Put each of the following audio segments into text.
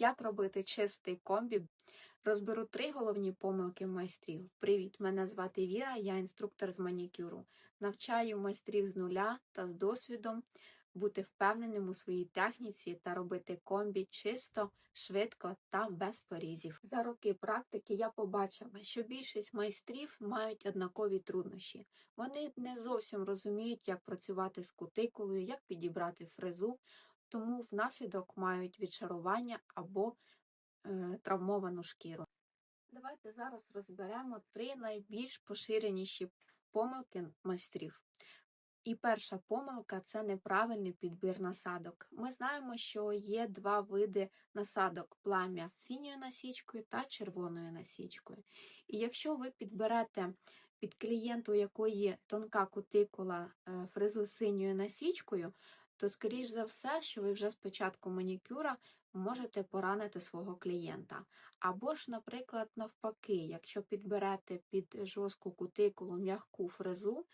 Як робити чистий комбі? Розберу три головні помилки майстрів. Привіт! Мене звати Віра, я інструктор з манікюру. Навчаю майстрів з нуля та з досвідом бути впевненим у своїй техніці та робити комбі чисто, швидко та без порізів. За роки практики я побачила, що більшість майстрів мають однакові труднощі. Вони не зовсім розуміють, як працювати з кутикулою, як підібрати фрезу, тому внаслідок мають відшарування або е, травмовану шкіру. Давайте зараз розберемо три найбільш поширеніші помилки майстрів. І перша помилка це неправильний підбір насадок. Ми знаємо, що є два види насадок: плам'я з синьою насічкою та червоною насічкою. І якщо ви підберете під клієнту, у якої тонка кутикула е, фрезу з синьою насічкою, то, скоріш за все, що ви вже з початку манікюра можете поранити свого клієнта. Або ж, наприклад, навпаки, якщо підберете під жорстку кутикулу м'яку фрезу,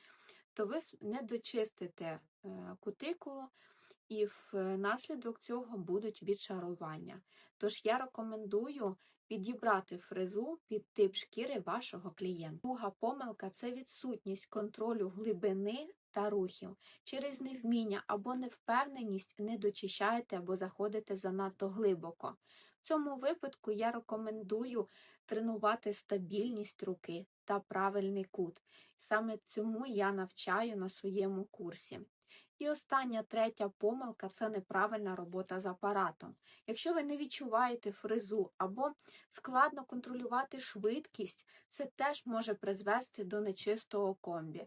то ви не дочистите е, кутикулу, і внаслідок цього будуть відшарування. Тож я рекомендую підібрати фрезу під тип шкіри вашого клієнта. Друга помилка це відсутність контролю глибини та рухів. Через невміння або невпевненість не дочищаєте або заходите занадто глибоко. Цьому випадку я рекомендую тренувати стабільність руки та правильний кут. Саме цьому я навчаю на своєму курсі. І остання третя помилка це неправильна робота з апаратом. Якщо ви не відчуваєте фрезу або складно контролювати швидкість, це теж може призвести до нечистого комбі.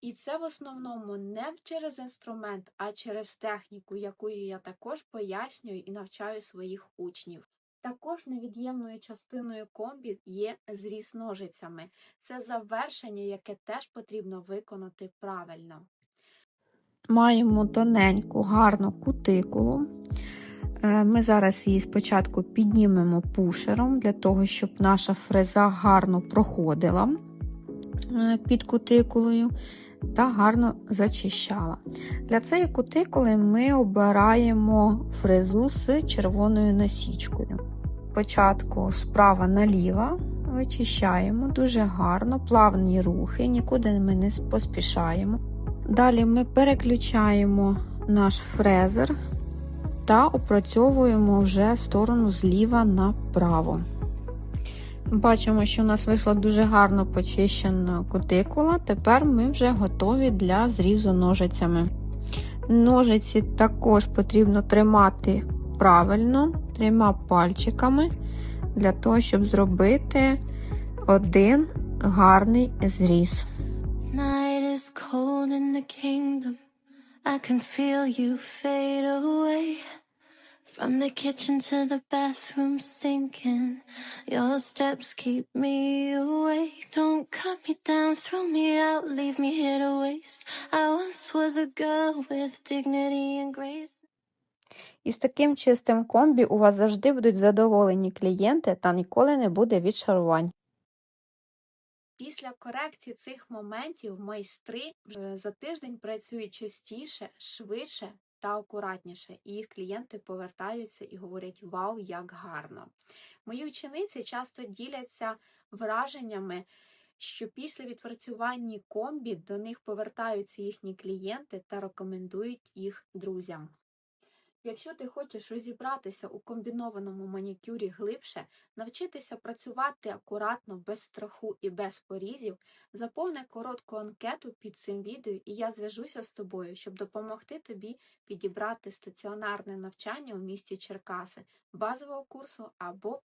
І це в основному не через інструмент, а через техніку, якою я також пояснюю і навчаю своїх учнів. Також невід'ємною частиною комбі є зріз ножицями. Це завершення, яке теж потрібно виконати правильно. Маємо тоненьку, гарну кутикулу. Е, Ми зараз її спочатку піднімемо пушером, для того, щоб наша фреза гарно проходила під кутикулою та гарно зачищала. Для цієї кутикули ми обираємо фрезу з червоною насічкою. Спочатку справа наліво вичищаємо дуже гарно, плавні рухи, нікуди ми не поспішаємо. Далі ми переключаємо наш фрезер та опрацьовуємо вже сторону зліва направо. Бачимо, що у нас вийшла дуже гарно почищена кутикула. Тепер ми вже готові для зрізу ножицями. Ножиці також потрібно тримати правильно, трьома пальчиками, для того, щоб зробити один гарний зріз. I can feel you fade away. From the kitchen to the bathroom sinking. Your steps keep me awake. Don't cut me down, throw me out, leave me here to waste. I once was a girl with dignity and grace. І з таким чистим комбі у вас завжди будуть задоволені клієнти та ніколи не буде відшарувань. Після корекції цих моментів майстри вже за тиждень працюють частіше, швидше та акуратніше, і їх клієнти повертаються і говорять Вау, як гарно! Мої учениці часто діляться враженнями, що після відпрацювання комбі до них повертаються їхні клієнти та рекомендують їх друзям. Якщо ти хочеш розібратися у комбінованому манікюрі глибше, навчитися працювати акуратно, без страху і без порізів, заповни коротку анкету під цим відео, і я зв'яжуся з тобою, щоб допомогти тобі підібрати стаціонарне навчання у місті Черкаси, базового курсу або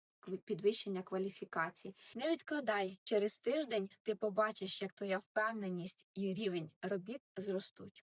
підвищення кваліфікації. Не відкладай, через тиждень ти побачиш, як твоя впевненість і рівень робіт зростуть.